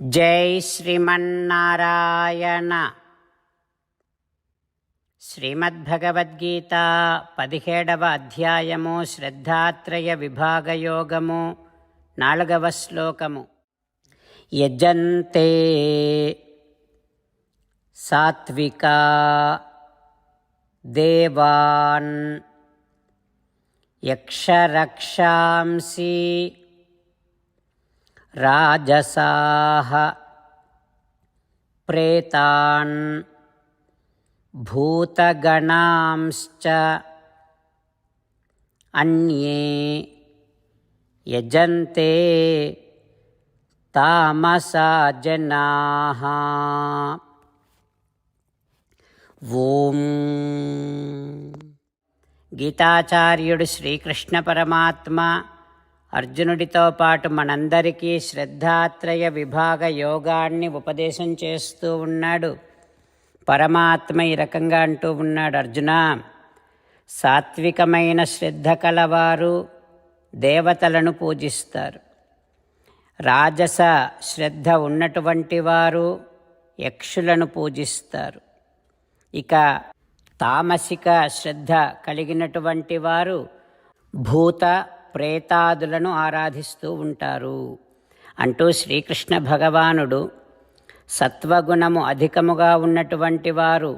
జై శ్రీమన్నారాయణ. శ్రీమద్భగవద్గీత పదిహేడవ అధ్యాయము శ్రద్ధాత్రయ విభాగయోగము నాలుగవ శ్లోకము. యజంతే సాత్వికా దేవాన్ యక్షరక్షాంసి राजसाः प्रेतान् भूतगणांश्च अन्ये यजन्ते तामसा जनाः ॐ वों गीताचार्युडुश्रीकृष्णपरमात्मा అర్జునుడితో పాటు మనందరికీ శ్రద్ధాత్రయ విభాగ యోగాన్ని ఉపదేశం చేస్తూ ఉన్నాడు. పరమాత్మ ఈ రకంగా అంటూ ఉన్నాడు అర్జున సాత్వికమైన శ్రద్ధ కలవారు దేవతలను పూజిస్తారు. రాజస శ్రద్ధ ఉన్నటువంటి వారు యక్షులను పూజిస్తారు. ఇక తామసిక శ్రద్ధ కలిగినటువంటి వారు భూత ప్రేతాదులను ఆరాధిస్తూ ఉంటారు. అంటూ శ్రీకృష్ణ భగవానుడు సత్వగుణము అధికముగా ఉన్నటువంటి వారు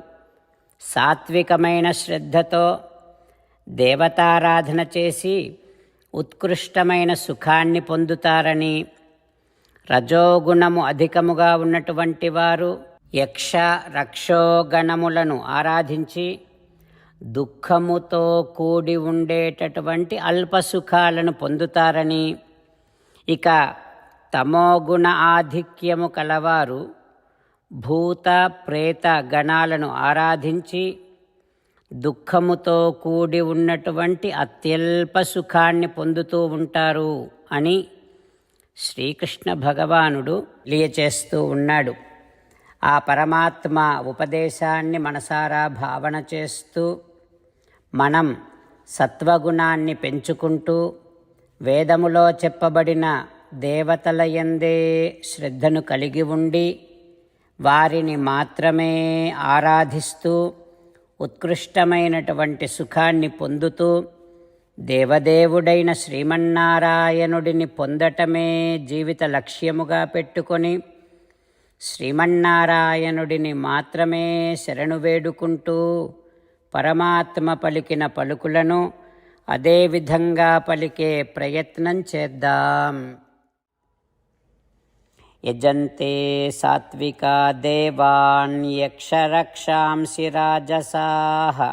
సాత్వికమైన శ్రద్ధతో దేవతారాధన చేసి ఉత్కృష్టమైన సుఖాన్ని పొందుతారని రజోగుణము అధికముగా ఉన్నటువంటి వారు యక్ష రక్షోగణములను ఆరాధించి దుఃఖముతో కూడి ఉండేటటువంటి అల్ప సుఖాలను పొందుతారని. ఇక తమోగుణ ఆధిక్యము కలవారు భూత ప్రేత గణాలను ఆరాధించి దుఃఖముతో కూడి ఉన్నటువంటి అత్యల్ప సుఖాన్ని పొందుతూ ఉంటారు అని శ్రీకృష్ణ భగవానుడు తెలియచేస్తూ ఉన్నాడు. ఆ పరమాత్మ ఉపదేశాన్ని మనసారా భావన చేస్తూ మనం సత్వగుణాన్ని పెంచుకుంటూ వేదములో చెప్పబడిన దేవతలయందే శ్రద్ధను కలిగి ఉండి వారిని మాత్రమే ఆరాధిస్తూ ఉత్కృష్టమైనటువంటి సుఖాన్ని పొందుతూ దేవదేవుడైన శ్రీమన్నారాయణుడిని పొందటమే జీవిత లక్ష్యముగా పెట్టుకొని శ్రీమన్నారాయణుడిని మాత్రమే శరణు వేడుకుంటూ పరమాత్మ పలికిన పలుకులను అదేవిధంగా పలికే ప్రయత్నం చేద్దాం. యజంతే సాత్వికా దేవాన్ యక్షరక్షాంసి రాజసాः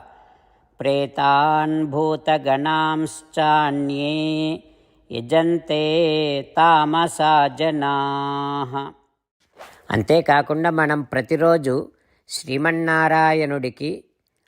ప్రేతాన్ భూతగణాంశ్చాన్యే యజంతే తామసా జనా. అంతేకాకుండా మనం ప్రతిరోజు శ్రీమన్నారాయణుడికి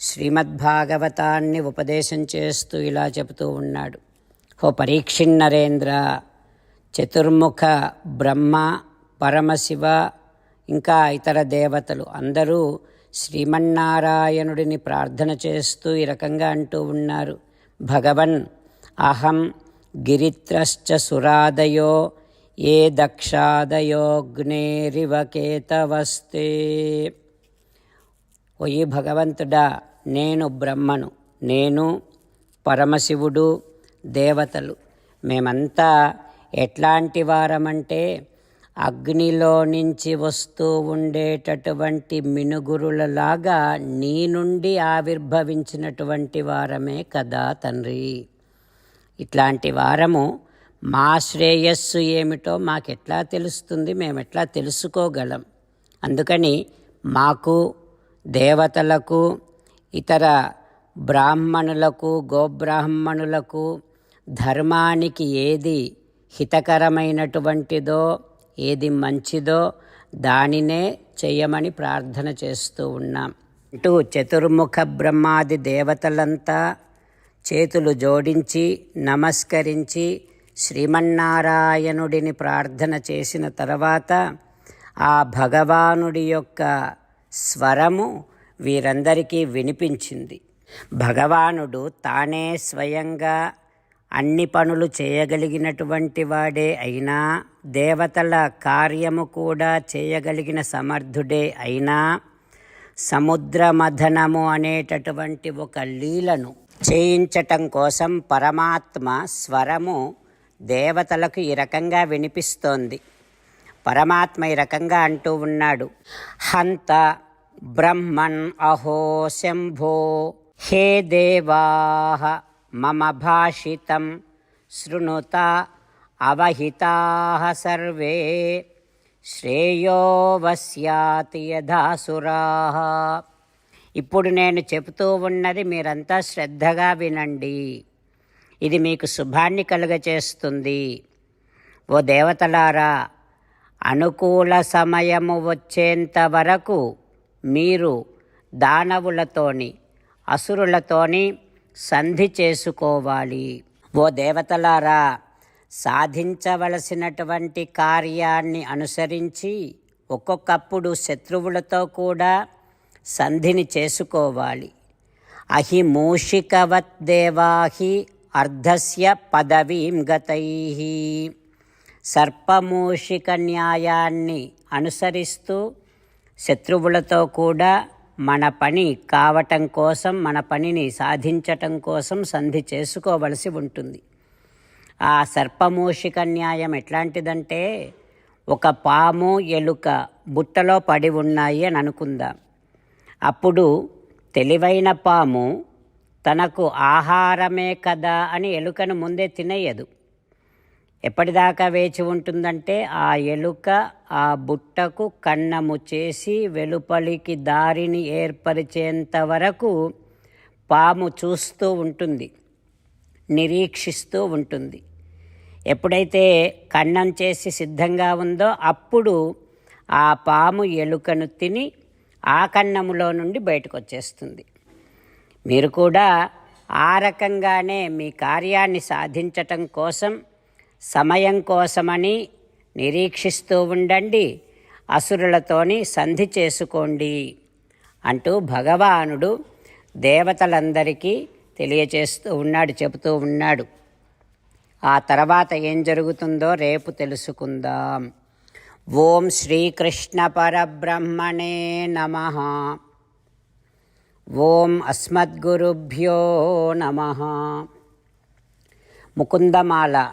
శ్రీమద్భాగవతాన్ని ఉపదేశం చేస్తూ ఇలా చెబుతూ ఉన్నాడు. ఓ పరీక్షిన్నరేంద్ర చతుర్ముఖ బ్రహ్మ పరమశివ ఇంకా ఇతర దేవతలు అందరూ శ్రీమన్నారాయణుడిని ప్రార్థన చేస్తూ ఈ రకంగా అంటూ ఉన్నారు. భగవన్ అహం గిరిత్రశ్చ సురాదయో ఏ దక్షాదయోగ్నేరివకేతవస్తే ఓయి భగవంతుడా నేను బ్రహ్మను నేను పరమశివుడు దేవతలు. మేమంతా ఎట్లాంటి వారమంటే అగ్నిలో నుంచి వస్తూ ఉండేటటువంటి మినుగురులలాగా నీ నుండి ఆవిర్భవించినటువంటి వారమే కదా తండ్రి. ఇట్లాంటి వారము మా శ్రేయస్సు ఏమిటో మాకెట్లా తెలుస్తుంది? మేము ఎట్లా తెలుసుకోగలం. అందుకని మాకు దేవతలకు ఇతర బ్రాహ్మణులకు గోబ్రాహ్మణులకు ధర్మానికి ఏది హితకరమైనటువంటిదో ఏది మంచిదో దానినే చేయమని ప్రార్థన చేస్తూ ఉన్నాం. అంటూ చతుర్ముఖ బ్రహ్మాది దేవతలంతా చేతులు జోడించి నమస్కరించి శ్రీమన్నారాయణుడిని ప్రార్థన చేసిన తర్వాత ఆ భగవానుడి యొక్క స్వరము వీరందరికీ వినిపించింది. భగవానుడు తానే స్వయంగా అన్ని పనులు చేయగలిగినటువంటి వాడే అయినా దేవతల కార్యము కూడా చేయగలిగిన సమర్థుడే అయినా సముద్రమథనము అనేటటువంటి ఒక లీలను చేయించటం కోసం పరమాత్మ స్వరము దేవతలకు ఈ రకంగా వినిపిస్తోంది. పరమాత్మ ఈ రకంగా అంటూ ఉన్నాడు. హంత బ్రహ్మన్ అహో శంభో హే దేవాహ మమ భాషితం శృణుత అవహితా సర్వే శ్రేయో వస్యాతి యథాసురా. ఇప్పుడు నేను చెబుతూ ఉన్నది మీరంతా శ్రద్ధగా వినండి. ఇది మీకు శుభాన్ని కలుగచేస్తుంది. ఓ దేవతలారా అనుకూల సమయము వచ్చేంత వరకు మీరు దానవులతోని అసురులతోని సంధి చేసుకోవాలి. ఓ దేవతలారా సాధించవలసినటువంటి కార్యాన్ని అనుసరించి ఒక్కొక్కప్పుడు శత్రువులతో కూడా సంధిని చేసుకోవాలి. అహి మూషికవత్ దేవాహి అర్ధస్య పదవీం గతై. సర్పమూషిక న్యాయాన్ని అనుసరిస్తూ శత్రువులతో కూడా మన పని కావటం కోసం మన పనిని సాధించటం కోసం సంధి చేసుకోవలసి ఉంటుంది. ఆ సర్పమూషిక న్యాయం ఎట్లాంటిదంటే ఒక పాము ఎలుక బుట్టలో పడి ఉన్నాయి అని అనుకుందాం. అప్పుడు తెలివైన పాము తనకు ఆహారమే కదా అని ఎలుకను ముందే తినేయదు. ఎప్పటిదాకా వేచి ఉంటుందంటే ఆ ఎలుక ఆ బుట్టకు కన్నము చేసి వెలుపలికి దారిని ఏర్పరిచేంత వరకు పాము చూస్తూ ఉంటుంది నిరీక్షిస్తూ ఉంటుంది. ఎప్పుడైతే కన్నం చేసి సిద్ధంగా ఉందో అప్పుడు ఆ పాము ఎలుకను తిని ఆ కన్నములో నుండి బయటకు వచ్చేస్తుంది మీరు కూడా ఆ రకంగానే మీ కార్యాన్ని సాధించటం కోసం సమయం కోసమని నిరీక్షిస్తూ ఉండండి అసురులతోని సంధి చేసుకోండి అంటూ భగవానుడు దేవతలందరికీ తెలియచేస్తూ ఉన్నాడు చెబుతూ ఉన్నాడు. ఆ తర్వాత ఏం జరుగుతుందో రేపు తెలుసుకుందాం. ఓం శ్రీకృష్ణ పరబ్రహ్మణే నమ. ఓం అస్మద్గురుభ్యో నమ. ముకుందమాల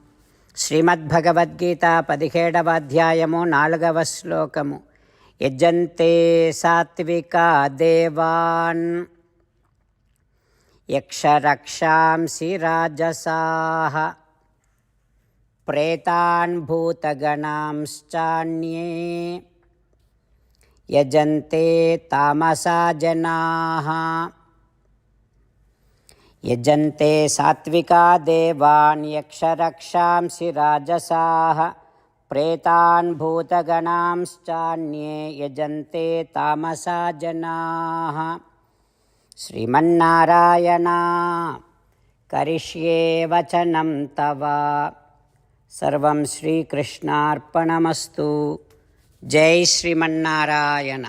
శ్రీమద్భగవద్గీత పదిహేడవ అధ్యాయము నాలుగవ శ్లోకము యజంతే సాత్విక దేవాన్ యక్షరక్షాంసి రాజసాహ ప్రేతాన్ భూతగణాంశ్చాన్యే. యజంతే తామసా జనా. యజంతే సాత్వికా దేవాన్ యక్షరక్షాంసి ప్రేతాన్ భూతగణాంశ్చాన్యే యజంతే తామసా జనాः శ్రీమన్నారాయణ కరిష్యే వచనం తవ సర్వం శ్రీకృష్ణార్పణమస్తు. జై శ్రీమన్నారాయణ.